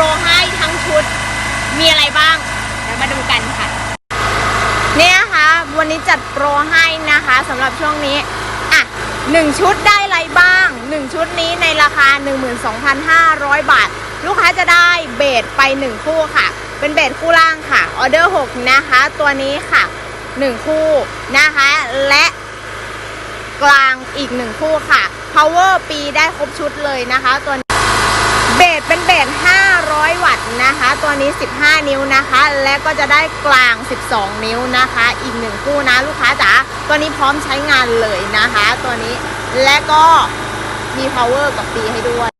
โปรให้ทั้งชุด มีอะไรบ้าง เดี๋ยวมาดูกันค่ะ เนี่ยนะคะวันนี้จัดโปรให้นะคะสำหรับช่วงนี้ อะหนึ่งชุดได้อะไรบ้างหนึ่งชุดนี้ในราคา 12,500 บาท ลูกค้าจะได้เบสไป 1 คู่ค่ะ เป็นเบสคู่ล่างค่ะ ออเดอร์ 6 นะคะ ตัวนี้ค่ะ 1 คู่นะคะ และกลางอีก 1 คู่ค่ะ power ปีได้ครบชุดเลยนะคะ ตัวนี้เบสเป็นเบส 500 วัตต์นะคะ ตัวนี้ 15 นิ้วนะคะ และก็จะได้กลาง 12 นิ้วนะคะ อีกหนึ่งคู่นะลูกค้าจ๋าตัวนี้พร้อมใช้งานเลยนะคะ ตัวนี้และก็มี power กับปีให้ด้วย